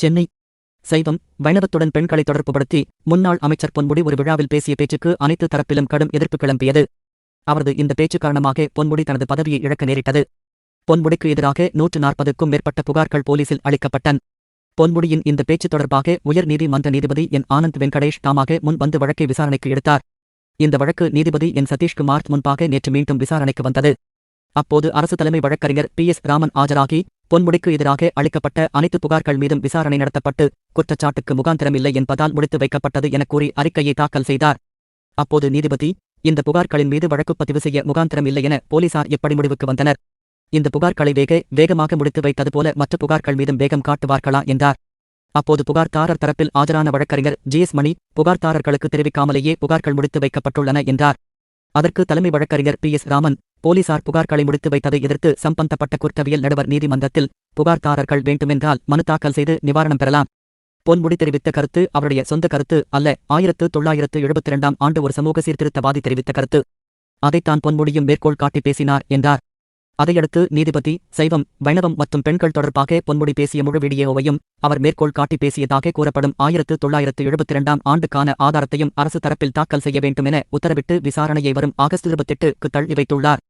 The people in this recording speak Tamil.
சென்னை. சைவம் வைணவத்துடன் பெண்களை தொடர்புபடுத்தி முன்னாள் அமைச்சர் பொன்முடி ஒரு விழாவில் பேசிய பேச்சுக்கு அனைத்து தரப்பிலும் கடும் எதிர்ப்பு கிளம்பியது. அவரது இந்த பேச்சு காரணமாக பொன்முடி தனது பதவியை இழக்க நேரிட்டது. பொன்முடிக்கு எதிராக நூற்று நாற்பதுக்கும் மேற்பட்ட புகார்கள் போலீசில் அளிக்கப்பட்டன். பொன்முடியின் இந்த பேச்சு தொடர்பாக உயர் நீதிமன்ற நீதிபதி என். ஆனந்த் வெங்கடேஷ் தாமாக முன் வந்து வழக்கை விசாரணைக்கு எடுத்தார். இந்த வழக்கு நீதிபதி என். சதீஷ்குமார் முன்பாக நேற்று மீண்டும் விசாரணைக்கு வந்தது. அப்போது அரசு தலைமை வழக்கறிஞர் பி. எஸ். ராமன் ஆஜராகி பொன்முடிக்கு எதிராக அளிக்கப்பட்ட அனைத்து புகார்கள் மீதும் விசாரணை நடத்தப்பட்டு குற்றச்சாட்டுக்கு முகாந்திரமில்லை என்பதால் முடித்து வைக்கப்பட்டது என கூறி அறிக்கையை தாக்கல் செய்தார். அப்போது நீதிபதி இந்த புகார்களின் மீது வழக்கு பதிவு செய்ய முகாந்திரமில்லை என போலீசார் எப்படி முடிவுக்கு வந்தனர்? இந்த புகார்களை வேக வேகமாக முடித்து வைத்தது போல மற்ற புகார்கள் மீதும் வேகம் காட்டுவார்களா என்றார். அப்போது புகார்தாரர் தரப்பில் ஆஜரான வழக்கறிஞர் ஜி எஸ் மணி புகார்தாரர்களுக்கு தெரிவிக்காமலேயே புகார்கள் முடித்து வைக்கப்பட்டுள்ளன என்றார். அதற்கு தலைமை வழக்கறிஞர் பி எஸ் ராமன் போலீசார் புகார்களை முடித்து வைத்ததை எதிர்த்து சம்பந்தப்பட்ட குற்றவியல் நடுவர் நீதிமன்றத்தில் புகார்தாரர்கள் வேண்டுமென்றால் மனு தாக்கல் செய்து நிவாரணம் பெறலாம். பொன்முடி தெரிவித்த கருத்து அவருடைய சொந்த கருத்து அல்ல. ஆயிரத்து தொள்ளாயிரத்து எழுபத்தி இரண்டாம் ஆண்டு ஒரு சமூக சீர்திருத்தவாதி தெரிவித்த கருத்து. அதைத்தான் பொன்முடியும் மேற்கோள் காட்டி பேசினார் என்றார். அதையடுத்து நீதிபதி சைவம் வைணவம் மற்றும் பெண்கள் தொடர்பாக பொன்முடி பேசிய முழு வீடியோவையும் அவர் மேற்கோள் காட்டி பேசியதாக கூறப்படும் ஆயிரத்து தொள்ளாயிரத்து எழுபத்தி இரண்டாம் ஆண்டுக்கான ஆதாரத்தையும் அரசு தரப்பில் தாக்கல் செய்ய வேண்டும் என உத்தரவிட்டு விசாரணையை வரும் ஆகஸ்ட் இருபத்தெட்டுக்கு தள்ளி வைத்துள்ளார்.